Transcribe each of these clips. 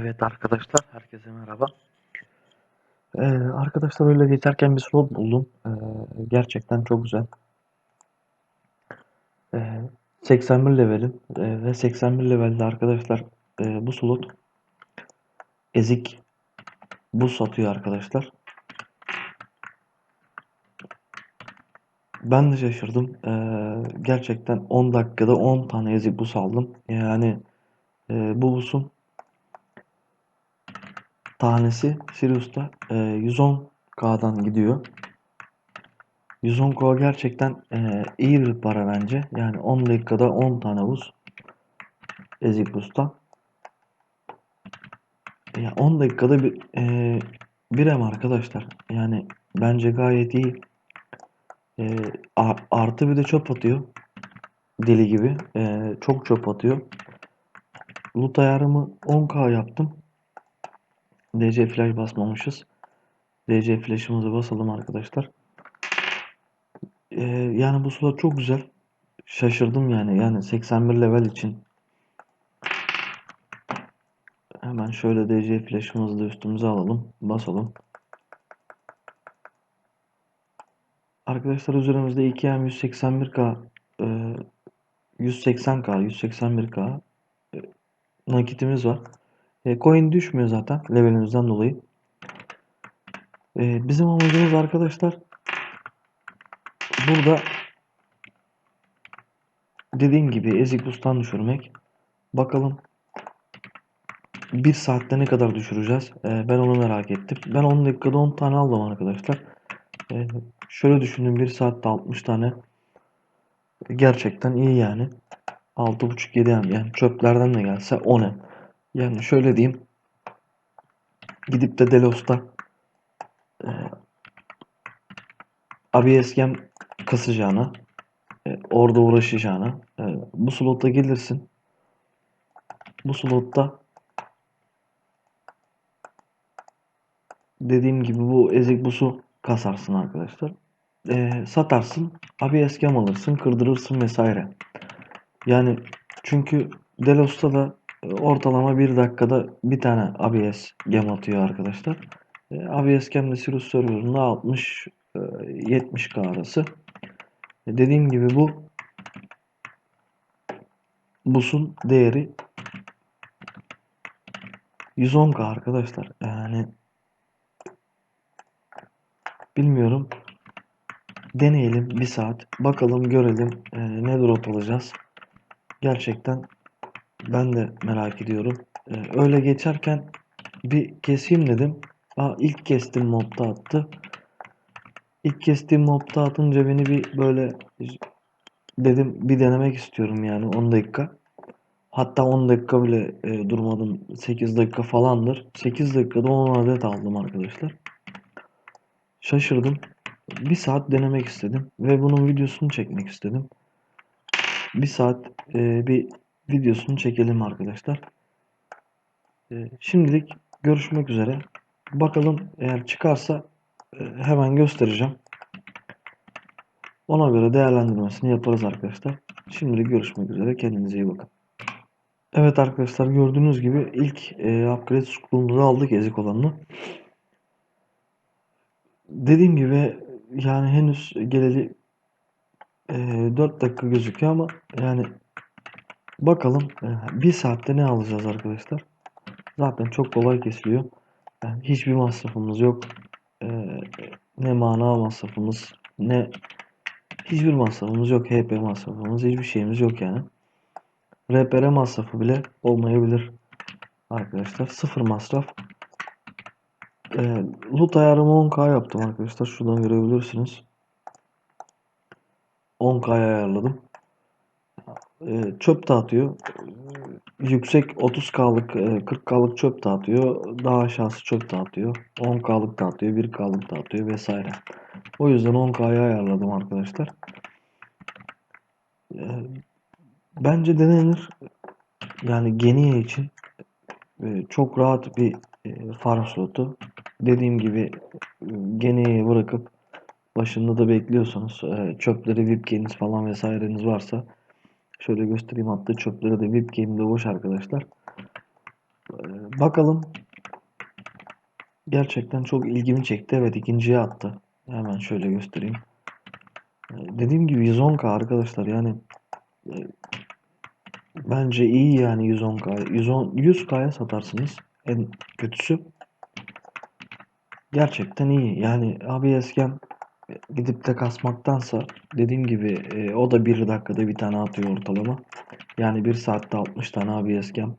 Evet arkadaşlar, herkese merhaba. Ee, arkadaşlar öyle geçerken bir slot buldum. Ee, gerçekten çok güzel. Ee, 81 levelim Ee, ve 81 levelde arkadaşlar e, bu slot ezik buz satıyor arkadaşlar. Ben de şaşırdım. Ee, gerçekten 10 dakikada 10 tane ezik buz aldım. Yani e, bu buzun tanesi Sirius'ta e, 110K'dan gidiyor. 110K gerçekten e, iyi bir para bence. Yani 10 dakikada 10 tane buz. Ezik buzdan. Ya 10 dakikada bir e, bir em arkadaşlar. Yani bence gayet iyi. E, artı bir de çöp atıyor. Deli gibi. E, çok çöp atıyor. Loot ayarımı 10K yaptım. DC flash basmamışız. DC flash'ımızı basalım arkadaşlar. Ee, yani bu slot çok güzel. Şaşırdım yani. Yani 81 level için. Hemen şöyle DC flash'ımızı da üstümüze alalım. Basalım. Arkadaşlar üzerimizde 2M 181K e, 180K 181K e, nakitimiz var. E, coin düşmüyor zaten levelimizden dolayı. E, bizim amacımız arkadaşlar burada dediğim gibi ezik bustan düşürmek. Bakalım bir saatte ne kadar düşüreceğiz? E, ben onu merak ettim. Ben 10 dakikada 10 tane aldım arkadaşlar. E, şöyle düşündüm bir saatte 60 tane. Gerçekten iyi yani. 6.5-7 yani. çöplerden de gelse 10 em. Yani şöyle diyeyim. Gidip de Delos'ta e, ABS gem kasacağına e, orada uğraşacağına e, bu slota gelirsin. Bu slotta dediğim gibi bu ezik busu kasarsın arkadaşlar. E, satarsın. ABS alırsın. Kırdırırsın vesaire. Yani çünkü Delos'ta da ortalama bir dakikada bir tane ABS gem atıyor arkadaşlar. E, ABS gem de Sirius serverında 60 e, 70k arası. E, dediğim gibi bu busun değeri 110k arkadaşlar. Yani bilmiyorum. Deneyelim bir saat. Bakalım görelim e, ne drop alacağız. Gerçekten ben de merak ediyorum. E, öyle geçerken bir keseyim dedim. Aa, ilk kestim mobda attı. İlk kestiğim mobda atınca beni bir böyle dedim bir denemek istiyorum yani 10 dakika. Hatta 10 dakika bile e, durmadım. 8 dakika falandır. 8 dakikada 10 adet aldım arkadaşlar. Şaşırdım. Bir saat denemek istedim ve bunun videosunu çekmek istedim. Bir saat e, bir videosunu çekelim arkadaşlar. E, şimdilik görüşmek üzere. Bakalım eğer çıkarsa e, hemen göstereceğim. Ona göre değerlendirmesini yaparız arkadaşlar. Şimdilik görüşmek üzere. Kendinize iyi bakın. Evet arkadaşlar gördüğünüz gibi ilk e, upgrade scroll'umuzu aldık ezik olanını. Dediğim gibi yani henüz geleli e, 4 dakika gözüküyor ama yani bakalım e, bir saatte ne alacağız arkadaşlar. Zaten çok kolay kesiliyor. Yani hiçbir masrafımız yok. E, ne mana masrafımız ne hiçbir masrafımız yok. HP masrafımız hiçbir şeyimiz yok yani. RPR masrafı bile olmayabilir arkadaşlar. Sıfır masraf. E, loot ayarımı 10k yaptım arkadaşlar. Şuradan görebilirsiniz. 10k ayarladım. E, çöp dağıtıyor. Yüksek 30k'lık, e, 40k'lık çöp dağıtıyor. Daha aşağısı çöp dağıtıyor. 10k'lık dağıtıyor, 1k'lık dağıtıyor vesaire. O yüzden 10k'ya ayarladım arkadaşlar. E, bence denenir. Yani Geniye için e, çok rahat bir e, farm slotu. Dediğim gibi e, Geniye'yi bırakıp başında da bekliyorsanız e, çöpleri VIP game'iniz falan vesaireniz varsa şöyle göstereyim hatta çöpleri de VIP game'de boş arkadaşlar. E, Bakalım. Gerçekten çok ilgimi çekti. Evet ikinciye attı. Hemen şöyle göstereyim. Ee, Dediğim gibi 110k arkadaşlar yani e, bence iyi yani 110k. 110 100k'ya satarsınız en kötüsü. Gerçekten iyi. Yani ABS Cam gidip de kasmaktansa dediğim gibi e, o da bir dakikada bir tane atıyor ortalama. Yani bir saatte 60 tane ABS Cam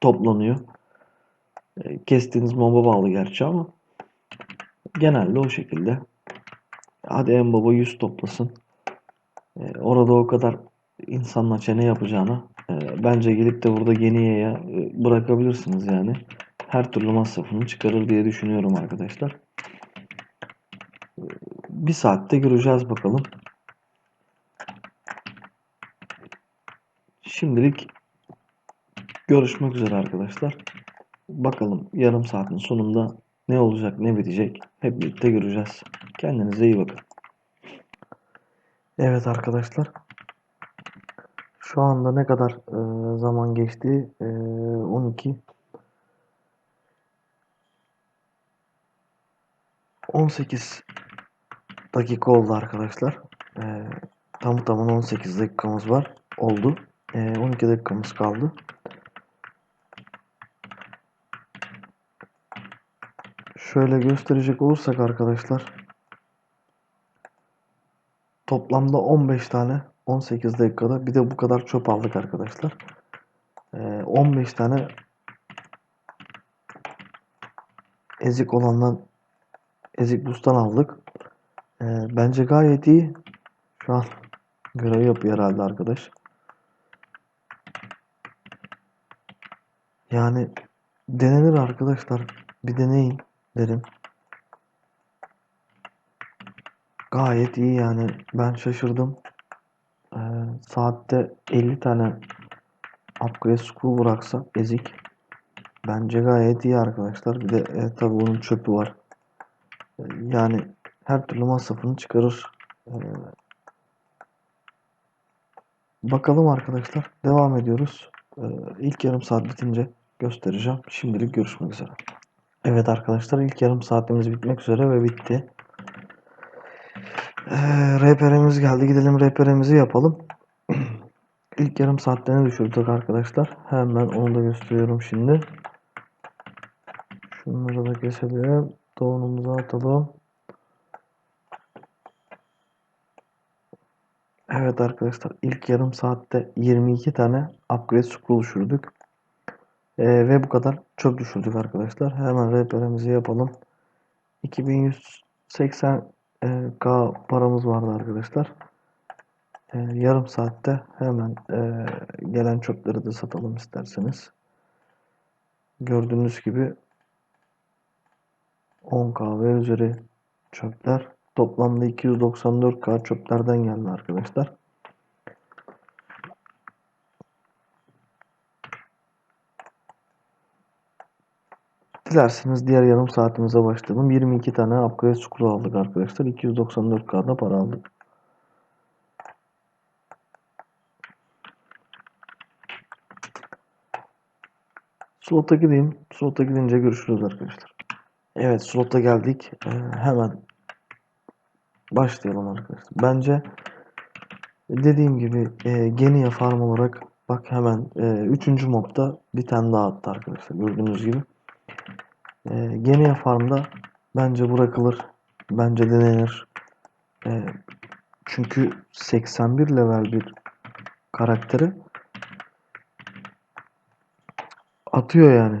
toplanıyor. E, kestiğiniz moba bağlı gerçi ama genelde o şekilde. Hadi en baba 100 toplasın. E, orada o kadar insanla çene yapacağına e, bence gelip de burada Geniye'ye e, bırakabilirsiniz yani. Her türlü masrafını çıkarır diye düşünüyorum arkadaşlar. E, bir saatte göreceğiz bakalım. Şimdilik görüşmek üzere arkadaşlar. Bakalım yarım saatin sonunda ne olacak ne bitecek hep birlikte göreceğiz. Kendinize iyi bakın. Evet arkadaşlar. Şu anda ne kadar e, zaman geçti? E, 12 18 dakika oldu arkadaşlar. E, tam tamına 18 dakikamız var. Oldu. E, 12 dakikamız kaldı. Şöyle gösterecek olursak arkadaşlar toplamda 15 tane 18 dakikada bir de bu kadar çöp aldık arkadaşlar. Ee, 15 tane ezik olandan ezik bustan aldık. Ee, bence gayet iyi. Şu an görev yapıyor herhalde arkadaş. Yani denenir arkadaşlar. Bir deneyin derim. Gayet iyi yani. Ben şaşırdım. Ee, saatte 50 tane upgrade screw bıraksa ezik. Bence gayet iyi arkadaşlar. Bir de e, tabi bunun çöpü var. E, yani her türlü masrafını çıkarır. E, bakalım arkadaşlar. Devam ediyoruz. E, ilk yarım saat bitince göstereceğim. Şimdilik görüşmek üzere. Evet arkadaşlar ilk yarım saatimiz bitmek üzere ve bitti. Ee, rehberimiz geldi. Gidelim rehberimizi yapalım. İlk yarım saatte ne düşürdük arkadaşlar? Hemen onu da gösteriyorum şimdi. Şunları da keselim. Doğunumuzu atalım. Evet arkadaşlar ilk yarım saatte 22 tane upgrade scroll düşürdük. Ee, ve bu kadar çöp düşürdük arkadaşlar. Hemen rehberimizi yapalım. 2180 e, paramız vardı arkadaşlar. E, yarım saatte hemen e, gelen çöpleri de satalım isterseniz. Gördüğünüz gibi 10K ve üzeri çöpler. Toplamda 294K çöplerden geldi arkadaşlar. Dilerseniz diğer yarım saatimize başlayalım. 22 tane upgrade scroll aldık arkadaşlar. 294K'da para aldık. Slot'a gideyim. Slot'a gidince görüşürüz arkadaşlar. Evet slot'a geldik. Ee, hemen başlayalım arkadaşlar. Bence dediğim gibi e, Genia farm olarak bak hemen 3. E, mobda bir tane daha attı arkadaşlar. Gördüğünüz gibi. E, Genia farmda bence bırakılır. Bence denenir. E, çünkü 81 level bir karakteri atıyor yani.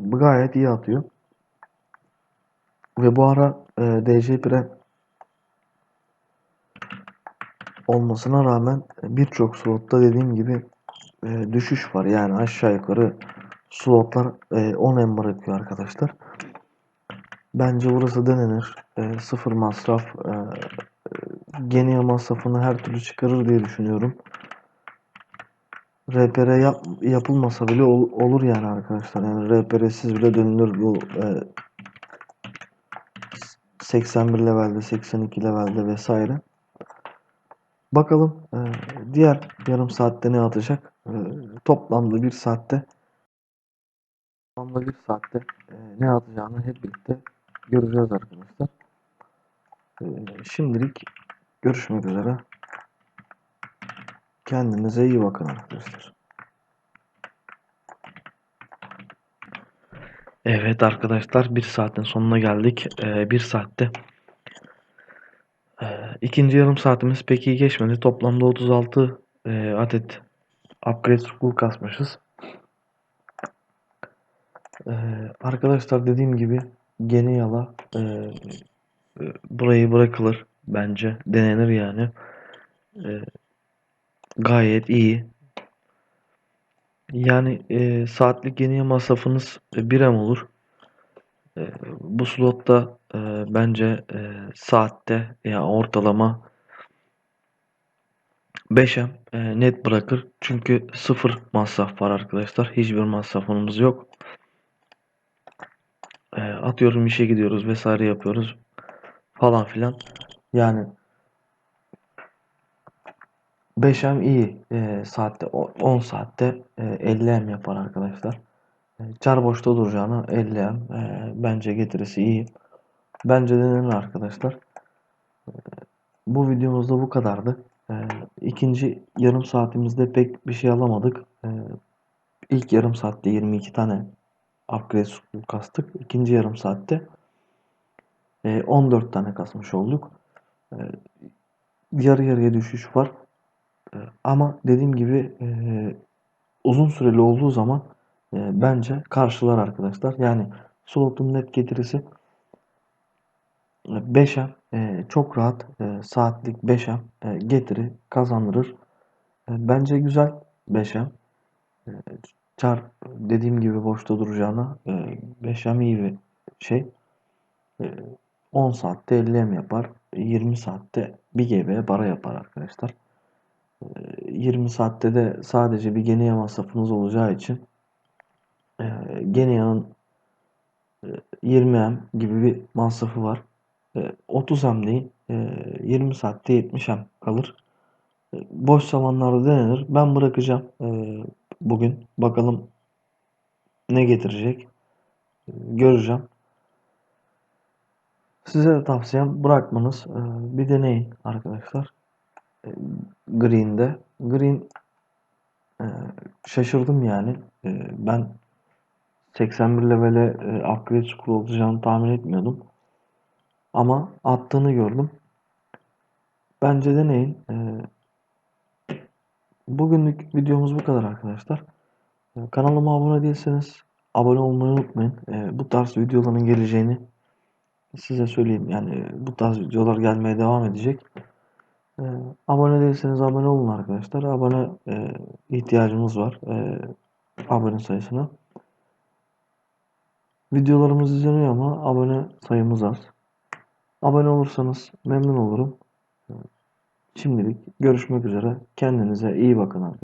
Gayet iyi atıyor. Ve bu ara e, DC Pre olmasına rağmen birçok slotta dediğim gibi e, düşüş var. Yani aşağı yukarı slotlar e, 10 em bırakıyor arkadaşlar. Bence burası denenir. E, sıfır masraf. E, geniye masrafını her türlü çıkarır diye düşünüyorum. RPR yap, yapılmasa bile ol, olur yani arkadaşlar. Yani RPR'siz bile dönülür bu e, 81 levelde, 82 levelde vesaire. Bakalım e, diğer yarım saatte ne atacak? E, toplamda bir saatte Toplamda bir saatte e, ne atacağını hep birlikte göreceğiz arkadaşlar. E, şimdilik görüşmek üzere. Kendinize iyi bakın arkadaşlar. Evet arkadaşlar bir saatin sonuna geldik. Ee, bir saatte ikinci yarım saatimiz pek iyi geçmedi. Toplamda 36 e, adet upgrade scroll kasmışız. Ee, arkadaşlar dediğim gibi gene yala e, e, burayı bırakılır bence. Denenir yani. E, gayet iyi. Yani e, saatlik yeniye masrafınız e, 1 M olur. Bu slotta e, bence e, saatte ya ortalama 5 M e, net bırakır. Çünkü sıfır masraf var arkadaşlar. Hiçbir masrafımız yok. E, atıyorum işe gidiyoruz vesaire yapıyoruz falan filan. Yani 5 M iyi. E, saatte o- 10 saatte e, 50 M yapar arkadaşlar. E, Çar boşta duracağına 50 M e, bence getirisi iyi. Bence denenir arkadaşlar. Bu videomuzda bu kadardı. E, ikinci yarım saatimizde pek bir şey alamadık. E, ilk yarım saatte 22 tane upgrade scroll kastık. İkinci yarım saatte e, 14 tane kasmış olduk. E, yarı yarıya düşüş var. E, ama dediğim gibi e, uzun süreli olduğu zaman e, bence karşılar arkadaşlar. Yani slotun net getirisi 5M e, çok rahat e, saatlik 5M e, getiri kazandırır. E, bence güzel 5M. E, çar dediğim gibi boşta duracağına e, 5M iyi bir şey. E, 10 saatte 50M yapar. 20 saatte 1 GB para yapar arkadaşlar. E, 20 saatte de sadece bir geniye masrafınız olacağı için e, Genia'nın 20M gibi bir masrafı var. E, 30 M değil. E, 20 saatte 70 M kalır. E, boş zamanlarda denenir. Ben bırakacağım e, bugün. Bakalım ne getirecek. E, göreceğim. Size de tavsiyem bırakmanız. E, bir deneyin arkadaşlar. E, Green'de. Green e, şaşırdım yani. E, ben 81 levele e, upgrade scroll olacağını tahmin etmiyordum. Ama attığını gördüm. Bence deneyin. E, bugünlük videomuz bu kadar arkadaşlar. E, kanalıma abone değilseniz abone olmayı unutmayın. E, bu tarz videoların geleceğini size söyleyeyim. Yani bu tarz videolar gelmeye devam edecek. E, abone değilseniz abone olun arkadaşlar. Abone e, ihtiyacımız var. E, abone sayısına. Videolarımız izleniyor ama abone sayımız az. Abone olursanız memnun olurum. Şimdilik görüşmek üzere. Kendinize iyi bakın.